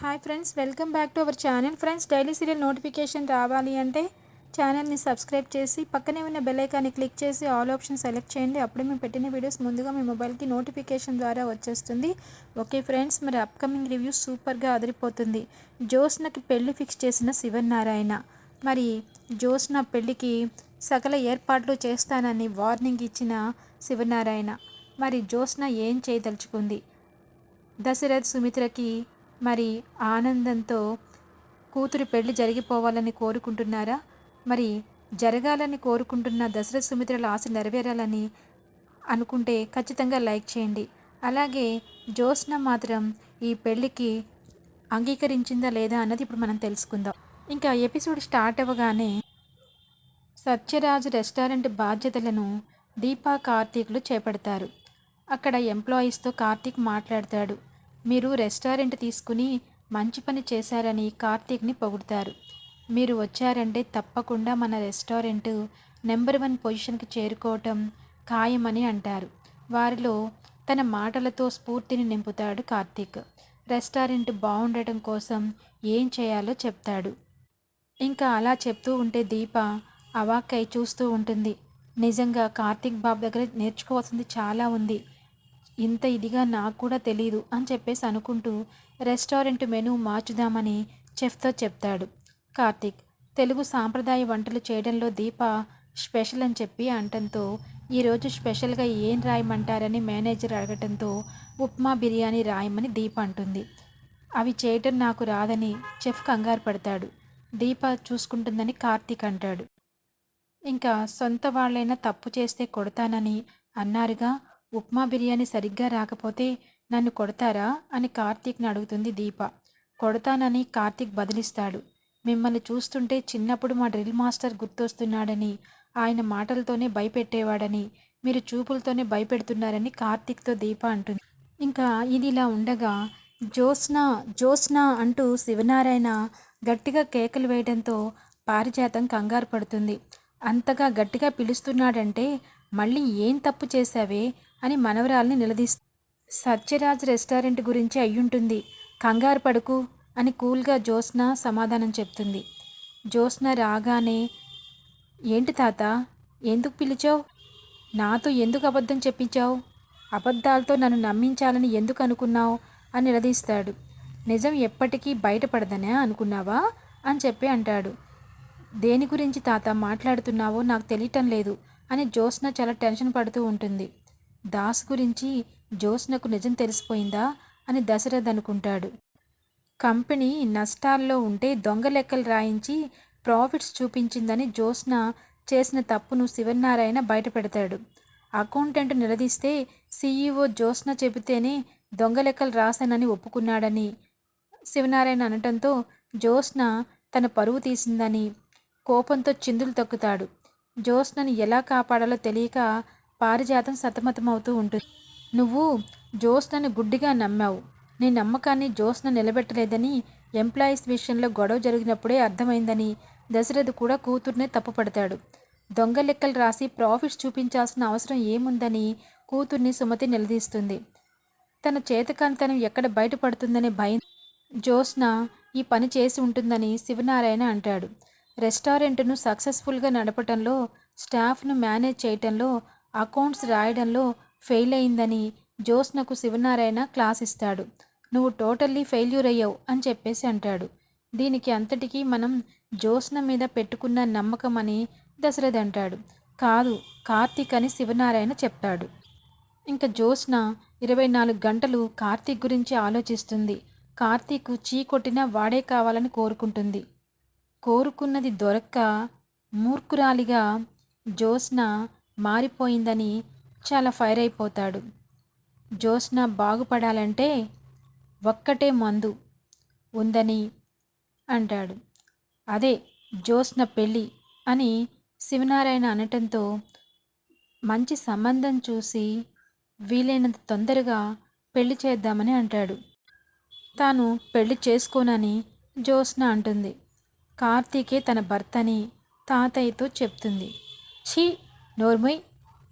Hi friends welcome back to our channel friends daily serial notification రావాలి అంటే ఛానల్ని subscribe చేసి పక్కనే ఉన్న బెల్ ఐకాన్ని క్లిక్ చేసి ఆల్ ఆప్షన్ సెలెక్ట్ చేయండి. అప్పుడే మేము పెట్టిన వీడియోస్ ముందుగా మీ మొబైల్కి నోటిఫికేషన్ ద్వారా వచ్చేస్తుంది. ఓకే ఫ్రెండ్స్ మరి అప్కమింగ్ రివ్యూ సూపర్గా అదిరిపోతుంది. జోస్నకి పెళ్ళి ఫిక్స్ చేసిన శివనారాయణ మరి జోస్న పెళ్ళికి సకల ఏర్పాట్లు చేస్తానని వార్నింగ్ ఇచ్చిన శివనారాయణ మరి జోస్న ఏం చేయదలుచుకుంది? దశరథ్ సుమిత్రకి మరి ఆనందంతో కూతురు పెళ్ళి జరిగిపోవాలని కోరుకుంటున్నారా? మరి జరగాలని కోరుకుంటున్న దశరథ సుమిత్రల ఆశ నెరవేరాలని అనుకుంటే ఖచ్చితంగా లైక్ చేయండి. అలాగే జ్యోత్స్న మాత్రం ఈ పెళ్ళికి అంగీకరించిందా లేదా అన్నది ఇప్పుడు మనం తెలుసుకుందాం. ఇంకా ఎపిసోడ్ స్టార్ట్ అవ్వగానే సత్యరాజు రెస్టారెంట్ బాధ్యతలను దీపా కార్తీకులు చేపడతారు. అక్కడ ఎంప్లాయీస్తో కార్తీక్ మాట్లాడతాడు. మీరు రెస్టారెంట్ తీసుకుని మంచి పని చేశారని కార్తీక్ని పొగుడతారు. మీరు వచ్చారంటే తప్పకుండా మన రెస్టారెంట్ నెంబర్ వన్ పొజిషన్కి చేరుకోవటం ఖాయమని అంటారు. వారిలో తన మాటలతో స్ఫూర్తిని నింపుతాడు కార్తీక్. రెస్టారెంట్ బాగుండటం కోసం ఏం చేయాలో చెప్తాడు. ఇంకా అలా చెప్తూ ఉంటే దీప అవాక్కై చూస్తూ ఉంటుంది. నిజంగా కార్తీక్ బాబు దగ్గర నేర్చుకోవాల్సింది చాలా ఉంది. ఇంత ఇదిగా నాకు కూడా తెలియదు అని చెప్పేసి అనుకుంటూ రెస్టారెంట్ మెనూ మార్చుదామని చెఫ్తో చెప్తాడు. కార్తిక్ తెలుగు సాంప్రదాయ వంటలు చేయడంలో దీప స్పెషల్ అని చెప్పి అంటంతో ఈరోజు స్పెషల్గా ఏం రాయమంటారని మేనేజర్ అడగటంతో ఉప్మా బిర్యానీ రాయమని దీప అంటుంది. అవి చేయటం నాకు రాదని చెఫ్ కంగారు పడతాడు. దీప చూసుకుంటుందని కార్తీక్ అంటాడు. ఇంకా సొంత వాళ్ళైనా తప్పు చేస్తే కొడతానని అన్నారుగా ఉప్మా బిర్యానీ సరిగ్గా రాకపోతే నన్ను కొడతారా అని కార్తీక్ని అడుగుతుంది దీప. కొడతానని కార్తీక్ బదిలిస్తాడు. మిమ్మల్ని చూస్తుంటే చిన్నప్పుడు మా డ్రిల్ మాస్టర్ గుర్తొస్తున్నాడని ఆయన మాటలతోనే భయపెట్టేవాడని మీరు చూపులతోనే భయపెడుతున్నారని కార్తీక్తో దీప అంటుంది. ఇంకా ఇది ఇలా ఉండగా జోస్నా జోస్నా అంటూ శివనారాయణ గట్టిగా కేకలు వేయడంతో పారిజాతం కంగారు పడుతుంది. అంతగా గట్టిగా పిలుస్తున్నాడంటే మళ్ళీ ఏం తప్పు చేశావే అని మనవరాల్ని నిలదీస్తూ సత్యరాజ్ రెస్టారెంట్ గురించి అయ్యుంటుంది. కంగారు పడుకు అని కూల్గా జ్యోత్స్న సమాధానం చెప్తుంది. జ్యోత్స్న రాగానే ఏంటి తాత ఎందుకు పిలిచావు? నాతో ఎందుకు అబద్ధం చెప్పించావు? అబద్ధాలతో నన్ను నమ్మించాలని ఎందుకు అనుకున్నావు? అని నిలదీస్తాడు. నిజం ఎప్పటికీ బయటపడదనే అనుకున్నావా? అని చెప్పి అంటాడు. దేని గురించి తాత మాట్లాడుతున్నావో నాకు తెలియటం లేదు. అని జ్యోత్స్న చాలా టెన్షన్ పడుతూ ఉంటుంది. దాస్ గురించి జ్యోత్స్నకు నిజం తెలిసిపోయిందా అని దశరథ్ అనుకుంటాడు. కంపెనీ నష్టాల్లో ఉంటే దొంగ లెక్కలు రాయించి ప్రాఫిట్స్ చూపించిందని జ్యోత్స్న చేసిన తప్పును శివనారాయణ బయటపెడతాడు. అకౌంటెంట్ నిలదీస్తే సీఈఓ జ్యోత్స్న చెబితేనే దొంగ లెక్కలు రాశానని ఒప్పుకున్నాడని శివనారాయణ అనటంతో జ్యోత్స్న తన పరువు తీసిందని కోపంతో చిందులు తొక్కుతాడు. జ్యోత్స్నని ఎలా కాపాడాలో తెలియక పారిజాతం సతమతమవుతూ ఉంటుంది. నువ్వు జ్యోత్స్నని గుడ్డిగా నమ్మావు. నీ నమ్మకాన్ని జ్యోత్స్న నిలబెట్టలేదని ఎంప్లాయీస్ విషయంలో గొడవ జరిగినప్పుడే అర్థమైందని దశరథ్ కూడా కూతుర్నే తప్పుపడతాడు. దొంగ లెక్కలు రాసి ప్రాఫిట్స్ చూపించాల్సిన అవసరం ఏముందని కూతుర్ని సుమతి నిలదీస్తుంది. తన చేతకాంతనం ఎక్కడ బయటపడుతుందనే భయం జ్యోత్స్న ఈ పని చేసి ఉంటుందని శివనారాయణ అంటాడు. రెస్టారెంట్ను సక్సెస్ఫుల్గా నడపటంలో స్టాఫ్ను మేనేజ్ చేయటంలో అకౌంట్స్ రాయడంలో ఫెయిల్ అయిందని జ్యోత్స్నకు శివనారాయణ క్లాస్ ఇస్తాడు నువ్వు టోటల్లీ ఫెయిల్యూర్ అయ్యావు అని చెప్పేసి అంటాడు. దీనికి అంతటికీ మనం జ్యోత్స్న మీద పెట్టుకున్న నమ్మకం అని దశరథ్ అంటాడు. కాదు కార్తీక్ అని శివనారాయణ చెప్తాడు. ఇంకా జ్యోత్స్న ఇరవై నాలుగు గంటలు కార్తీక్ గురించి ఆలోచిస్తుంది. కార్తీక్ చీ కొట్టినా వాడే కావాలని కోరుకుంటుంది. కోరుకున్నది దొరక్క మూర్ఖురాలిగా జ్యోత్స్న మారిపోయిందని చాలా ఫైర్ అయిపోతాడు. జ్యోత్స్న బాగుపడాలంటే ఒక్కటే మందు ఉందని అంటాడు. అదే జ్యోత్స్న పెళ్ళి అని శివనారాయణ అనటంతో మంచి సంబంధం చూసి వీలైనంత తొందరగా పెళ్ళి చేద్దామని అంటాడు. తాను పెళ్ళి చేసుకోనని జ్యోత్స్న అంటుంది. కార్తీకే తన భర్తని తాతయ్యతో చెప్తుంది. ఛీ నోర్మయ్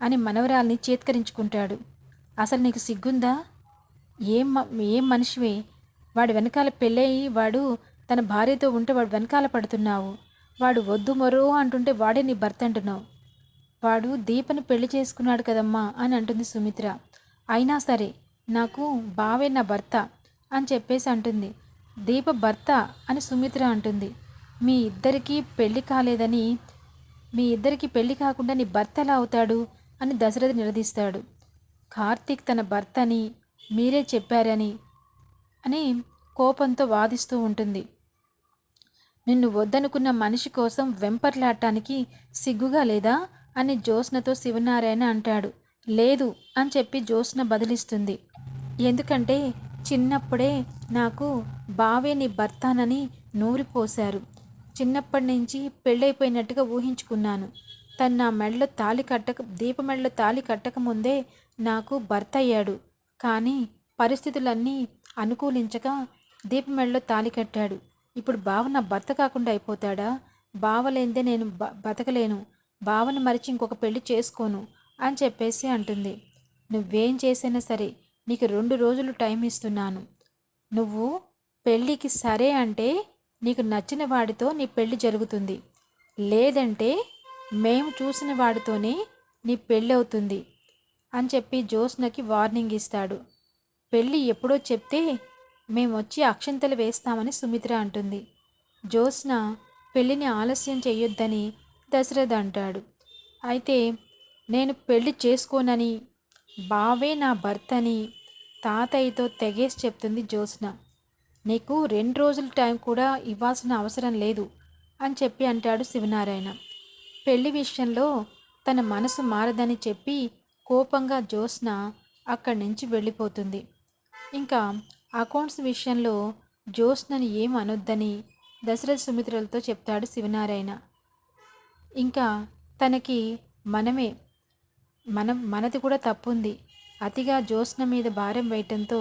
అని మనవరాల్ని చేత్కరించుకుంటాడు. అసలు నీకు సిగ్గుందా? ఏం ఏం మనిషివే? వాడి వెనకాల పెళ్ళయి వాడు తన భార్యతో ఉంటే వాడు వెనకాల పడుతున్నావు. వాడు వద్దు మరో అంటుంటే వాడే నీ భర్త అంటున్నావు. వాడు దీపని పెళ్ళి చేసుకున్నాడు కదమ్మా అని అంటుంది సుమిత్ర. అయినా సరే నాకు బావే నా భర్త అని చెప్పేసి అంటుంది. దీప భర్త అని సుమిత్ర అంటుంది. మీ ఇద్దరికీ పెళ్ళి కాలేదని మీ ఇద్దరికి పెళ్ళి కాకుండా నీ భర్త ఎలా అవుతాడు అని దశరథ నిలదీస్తాడు. కార్తీక్ తన భర్తని మీరే చెప్పారని అని కోపంతో వాదిస్తూ ఉంటుంది. నిన్ను వద్దనుకున్న మనిషి కోసం వెంపర్లాడటానికి సిగ్గుగా లేదా అని జ్యోత్స్నతో శివనారాయణ అంటాడు. లేదు అని చెప్పి జ్యోత్స్న బదిలిస్తుంది. ఎందుకంటే చిన్నప్పుడే నాకు బావే నీ భర్తానని నూరిపోశారు. చిన్నప్పటి నుంచి పెళ్ళైపోయినట్టుగా ఊహించుకున్నాను. తను నా మెడలో తాలి కట్టక దీప మెడలో తాలి కట్టక ముందే నాకు భర్త అయ్యాడు. కానీ పరిస్థితులన్నీ అనుకూలించక దీప మెడలో తాలి కట్టాడు. ఇప్పుడు బావ నా భర్త కాకుండా అయిపోతాడా? బావలేందే నేను బ బతకలేను. బావని మరిచి ఇంకొక పెళ్ళి చేసుకోను అని చెప్పేసి అంటుంది. నువ్వేం చేసైనా సరే నీకు రెండు రోజులు టైం ఇస్తున్నాను. నువ్వు పెళ్ళికి సరే అంటే నీకు నచ్చిన వాడితో నీ పెళ్ళి జరుగుతుంది. లేదంటే మేము చూసిన వాడితోనే నీ పెళ్ళి అవుతుంది అని చెప్పి జ్యోత్స్నకి వార్నింగ్ ఇస్తాడు. పెళ్ళి ఎప్పుడో చెప్తే మేము వచ్చి అక్షంతలు వేస్తామని సుమిత్ర అంటుంది. జ్యోత్స్న పెళ్ళిని ఆలస్యం చేయొద్దని దశరథ అంటాడు. అయితే నేను పెళ్ళి చేసుకోనని బావే నా భర్తని తాతయ్యతో తెగేసి చెప్తుంది జ్యోత్స్న. నీకు రెండు రోజుల టైం కూడా ఇవ్వాల్సిన అవసరం లేదు అని చెప్పి అంటాడు శివనారాయణ. పెళ్ళి విషయంలో తన మనసు మారదని చెప్పి కోపంగా జ్యోత్స్న అక్కడి నుంచి వెళ్ళిపోతుంది. ఇంకా అకౌంట్స్ విషయంలో జ్యోత్స్నని ఏం అనొద్దని దశరథ సుమిత్రలతో చెప్తాడు శివనారాయణ. ఇంకా తనకి మనమే మనం మనది కూడా తప్పుంది. అతిగా జ్యోత్స్న మీద భారం వేయటంతో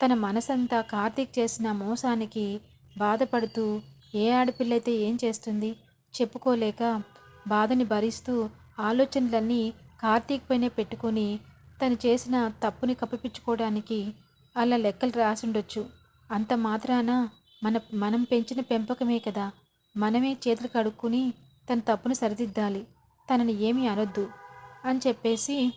తన మనసంతా కార్తీక్ చేసిన మోసానికి బాధపడుతూ ఏ ఆడపిల్లైతే ఏం చేస్తుంది చెప్పుకోలేక బాధని భరిస్తూ ఆలోచనలన్నీ కార్తీక్ పైనే పెట్టుకొని తను చేసిన తప్పుని కప్పిపించుకోవడానికి అలా లెక్కలు రాసిండొచ్చు. అంత మాత్రాన మన మనం పెంచిన పెంపకమే కదా. మనమే చేతులు కడుక్కుని తన తప్పును సరిదిద్దాలి. తనని ఏమీ అనొద్దు అని చెప్పేసి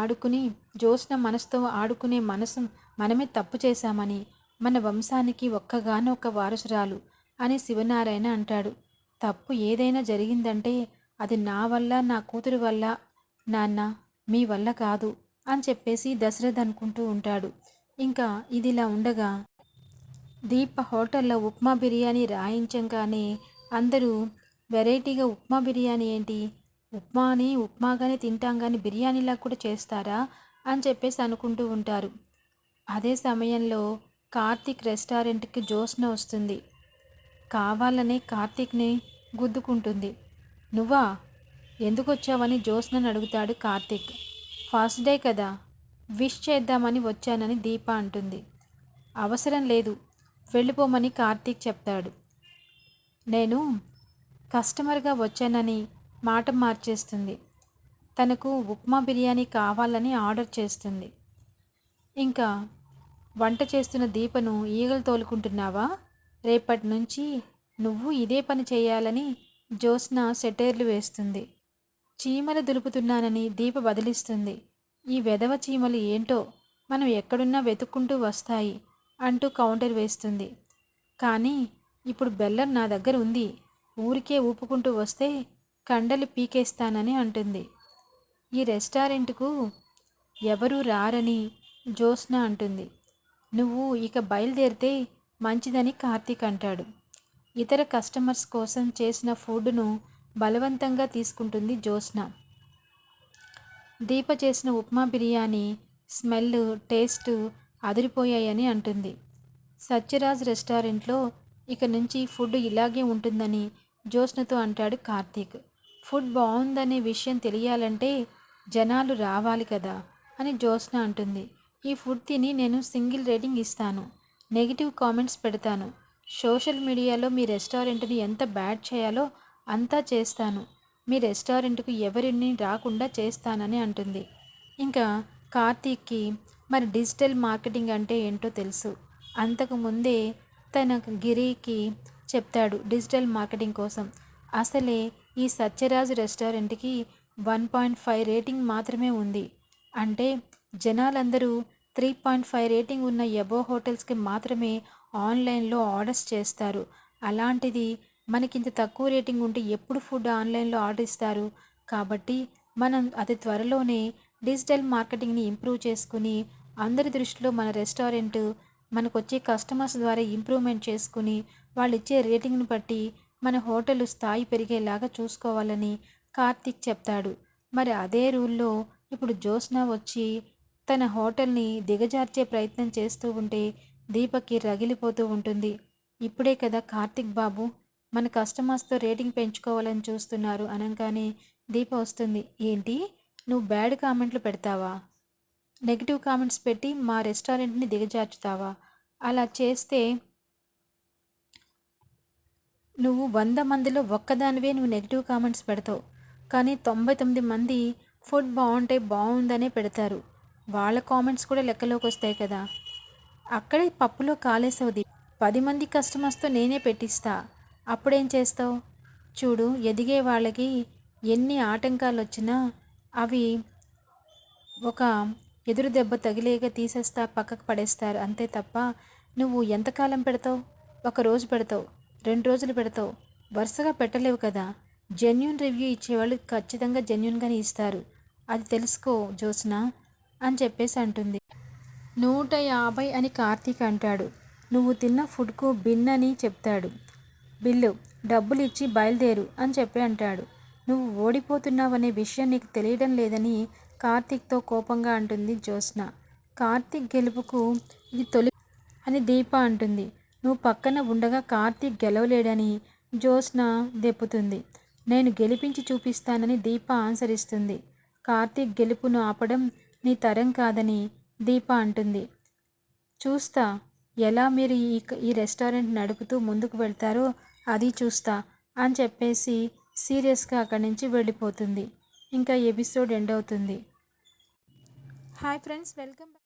ఆడుకుని జోష్న మనసుతో ఆడుకునే మనసు మనమే తప్పు చేశామని మన వంశానికి ఒక్కగానొక్క వారసురాలు అని శివనారాయణ అంటాడు. తప్పు ఏదైనా జరిగిందంటే అది నా వల్ల నా కూతురు వల్ల నాన్న మీ వల్ల కాదు అని చెప్పేసి దశరథ్ అనుకుంటూ ఉంటాడు. ఇంకా ఇదిలా ఉండగా దీప హోటల్లో ఉప్మా బిర్యానీ రాయించంగానే అందరూ వెరైటీగా ఉప్మా బిర్యానీ ఏంటి? ఉప్మాని ఉప్మాగానే తింటాం కానీ బిర్యానీలా కూడా చేస్తారా అని చెప్పేసి అనుకుంటూ ఉంటారు. అదే సమయంలో కార్తీక్ రెస్టారెంట్కి జ్యోత్స్న వస్తుంది. కావాలనే కార్తీక్ని గుద్దుకుంటుంది. నువ్వా? ఎందుకు వచ్చావని జోస్నని అడుగుతాడు కార్తీక్. ఫస్ట్ డే కదా. విష్ చేద్దామని వచ్చానని దీప అంటుంది. అవసరం లేదు. వెళ్ళిపోమని కార్తీక్ చెప్తాడు. నేను కస్టమర్గా వచ్చానని మాట మార్చేస్తుంది. తనకు ఉప్మా బిర్యానీ కావాలని ఆర్డర్ చేస్తుంది. ఇంకా వంట చేస్తున్న దీపను ఈగలు తోలుకుంటున్నావా? రేపటి నుంచి నువ్వు ఇదే పని చేయాలని జ్యోత్స్న సెటైర్లు వేస్తుంది. చీమలు దులుపుతున్నానని దీప బదిలిస్తుంది ఈ వెధవ చీమలు ఏంటో మనం ఎక్కడున్నా వెతుక్కుంటూ వస్తాయి అంటూ కౌంటర్ వేస్తుంది. కానీ ఇప్పుడు బెల్లం నా దగ్గర ఉంది. ఊరికే ఊపుకుంటూ వస్తే కండలు పీకేస్తానని అంటుంది. ఈ రెస్టారెంట్కు ఎవరూ రారని జ్యోత్స్న అంటుంది. నువ్వు ఇక బయలుదేరితే మంచిదని కార్తీక్ అంటాడు. ఇతర కస్టమర్స్ కోసం చేసిన ఫుడ్ను బలవంతంగా తీసుకుంటుంది జ్యోత్స్న దీప చేసిన ఉప్మా బిర్యానీ స్మెల్ టేస్ట్ అదిరిపోయాయని అంటుంది. సత్యరాజ్ రెస్టారెంట్లో ఇక నుంచి ఫుడ్ ఇలాగే ఉంటుందని జ్యోత్స్నతో అంటాడు కార్తీక్. ఫుడ్ బాగుందనే విషయం తెలియాలంటే జనాలు రావాలి కదా అని జ్యోత్స్న అంటుంది. ఈ ఫుడ్ తిని నేను సింగిల్ రేటింగ్ ఇస్తాను. నెగిటివ్ కామెంట్స్ పెడతాను. సోషల్ మీడియాలో మీ రెస్టారెంట్ని ఎంత బ్యాడ్ చేయాలో అంతా చేస్తాను. మీ రెస్టారెంట్కు ఎవరిని రాకుండా చేస్తానని అంటుంది. ఇంకా కార్తీక్కి మరి డిజిటల్ మార్కెటింగ్ అంటే ఏంటో తెలుసు. అంతకుముందే తన గిరికి చెప్తాడు డిజిటల్ మార్కెటింగ్ కోసం. అసలే ఈ సత్యరాజు రెస్టారెంట్కి వన్ పాయింట్ ఫైవ్ రేటింగ్ మాత్రమే ఉంది. అంటే జనాలందరూ త్రీ పాయింట్ ఫైవ్ రేటింగ్ ఉన్న ఎబో హోటల్స్కి మాత్రమే ఆన్లైన్లో ఆర్డర్స్ చేస్తారు. అలాంటిది మనకి ఇంత తక్కువ రేటింగ్ ఉంటే ఎప్పుడు ఫుడ్ ఆన్లైన్లో ఆర్డర్ ఇస్తారు? కాబట్టి మనం అతి త్వరలోనే డిజిటల్ మార్కెటింగ్ని ఇంప్రూవ్ చేసుకుని అందరి దృష్టిలో మన రెస్టారెంట్ మనకు వచ్చే కస్టమర్స్ ద్వారా ఇంప్రూవ్మెంట్ చేసుకుని వాళ్ళు ఇచ్చే రేటింగ్ని బట్టి మన హోటల్ స్థాయి పెరిగేలాగా చూసుకోవాలని కార్తిక్ చెప్తాడు. మరి అదే రూల్లో ఇప్పుడు జ్యోత్స్న వచ్చి తన హోటల్ని దిగజార్చే ప్రయత్నం చేస్తూ ఉంటే దీపక్కి రగిలిపోతూ ఉంటుంది. ఇప్పుడే కదా కార్తిక్ బాబు మన కస్టమర్స్తో రేటింగ్ పెంచుకోవాలని చూస్తున్నారు అనగానే దీప వస్తుంది. ఏంటి? నువ్వు బ్యాడ్ కామెంట్లు పెడతావా? నెగిటివ్ కామెంట్స్ పెట్టి మా రెస్టారెంట్ని దిగజార్చుతావా? అలా చేస్తే నువ్వు వంద మందిలో ఒక్కదానివే నువ్వు నెగిటివ్ కామెంట్స్ పెడతావు. కానీ తొంభై తొమ్మిది మంది ఫుడ్ బాగుంటే బాగుందనే పెడతారు. వాళ్ళ కామెంట్స్ కూడా లెక్కలోకి వస్తాయి కదా. అక్కడే పప్పులో కాలేసవుది. పది మంది కస్టమర్స్తో నేనే పెట్టిస్తా. అప్పుడేం చేస్తావు? చూడు ఎదిగే వాళ్ళకి ఎన్ని ఆటంకాలు వచ్చినా అవి ఒక ఎదురు దెబ్బ తగిలేగా తీసేస్తా పక్కకు పడేస్తారు. అంతే తప్ప నువ్వు ఎంతకాలం పెడతావు? ఒక రోజు పెడతావు. రెండు రోజులు పెడతావు. వరుసగా పెట్టలేవు కదా. జెన్యున్ రివ్యూ ఇచ్చేవాళ్ళు ఖచ్చితంగా జెన్యున్గానే ఇస్తారు. అది తెలుసుకో జ్యోత్స్న అని చెప్పేసి అంటుంది. నూట యాభై అని కార్తీక్ అంటాడు. నువ్వు తిన్న ఫుడ్కు బిన్ అని చెప్తాడు. బిల్లు డబ్బులు ఇచ్చి బయలుదేరు అని చెప్పి అంటాడు. నువ్వు ఓడిపోతున్నావనే విషయం నీకు తెలియడం లేదని కార్తీక్తో కోపంగా అంటుంది జ్యోత్స్న. కార్తీక్ గెలుపుకు ఇది తొలి అని దీప అంటుంది. నువ్వు పక్కన ఉండగా కార్తీక్ గెలవలేడని జ్యోత్స్న దెప్పుతుంది నేను గెలిపించి చూపిస్తానని దీప ఆన్సర్ ఇస్తుంది కార్తీక్ గెలుపును ఆపడం నీ తరం కాదని దీప అంటుంది. చూస్తా ఎలా మీరు ఈ ఈ రెస్టారెంట్ నడుపుతూ ముందుకు వెళ్తారో అది చూస్తా అని చెప్పేసి సీరియస్గా అక్కడి నుంచి వెళ్ళిపోతుంది. ఇంకా ఎపిసోడ్ ఎండ్ అవుతుంది. Hi friends welcome